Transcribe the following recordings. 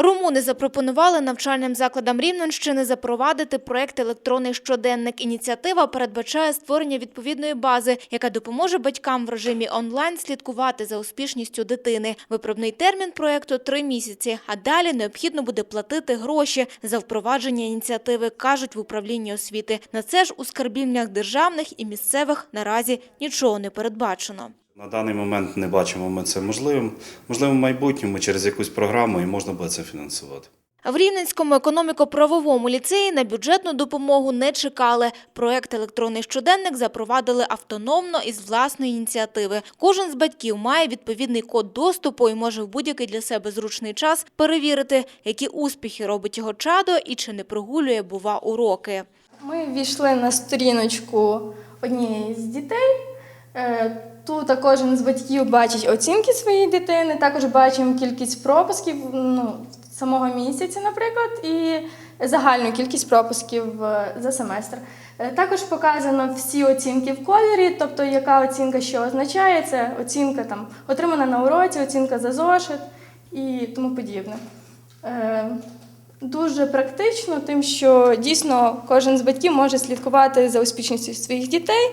Румуни запропонували навчальним закладам Рівненщини запровадити проект «Електронний щоденник». Ініціатива передбачає створення відповідної бази, яка допоможе батькам в режимі онлайн слідкувати за успішністю дитини. Виправний термін проекту – три місяці, а далі необхідно буде платити гроші за впровадження ініціативи, кажуть в управлінні освіти. На це ж у скарбівнях державних і місцевих наразі нічого не передбачено. На даний момент не бачимо ми це можливим. Можливо, в майбутньому через якусь програму і можна буде це фінансувати. В Рівненському економіко-правовому ліцеї на бюджетну допомогу не чекали. Проект «Електронний щоденник» запровадили автономно із власної ініціативи. Кожен з батьків має відповідний код доступу і може в будь-який для себе зручний час перевірити, які успіхи робить його чадо і чи не прогулює, бува, уроки. Ми війшли на сторіночку однієї з дітей. Е, Тут кожен з батьків бачить оцінки своєї дитини, також бачимо кількість пропусків ну, самого місяця, наприклад, і загальну кількість пропусків е, за семестр. Е, Також показано всі оцінки в кольорі, тобто яка оцінка що означає, це оцінка там отримана на уроці, оцінка за зошит і тому подібне. Дуже практично, тим, що дійсно кожен з батьків може слідкувати за успішністю своїх дітей.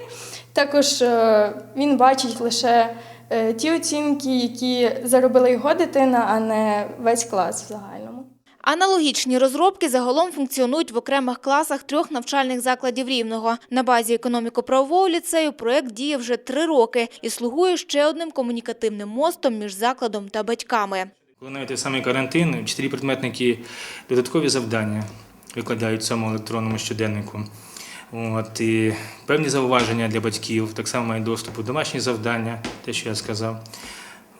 Також е, він бачить лише е, ті оцінки, які заробила його дитина, а не весь клас в загальному. Аналогічні розробки загалом функціонують в окремих класах трьох навчальних закладів Рівного. На базі економіко-правового ліцею проект діє вже три роки і слугує ще одним комунікативним мостом між закладом та батьками. Коли навіть той самий карантин, вчителі предметники додаткові завдання викладають в цьому електронному щоденнику. От, і певні зауваження для батьків, так само мають доступ у домашні завдання, те, що я сказав.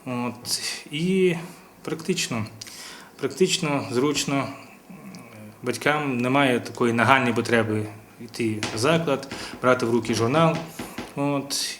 От, і практично, практично, зручно, батькам немає такої нагальної потреби йти в заклад, брати в руки журнал. От.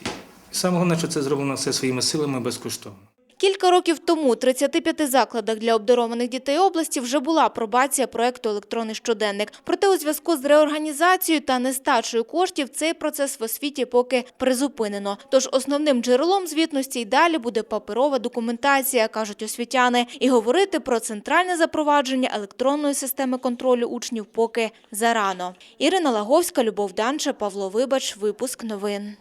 Саме головне, що це зроблено все своїми силами безкоштовно. Кілька років тому у 35 закладах для обдарованих дітей області вже була апробація проекту «Електронний щоденник». Проте у зв'язку з реорганізацією та нестачею коштів цей процес в освіті поки призупинено. Тож основним джерелом звітності й далі буде паперова документація, кажуть освітяни. І говорити про центральне запровадження електронної системи контролю учнів поки зарано. Ірина Лаговська, Любов Данча, Павло Вибач. Випуск новин.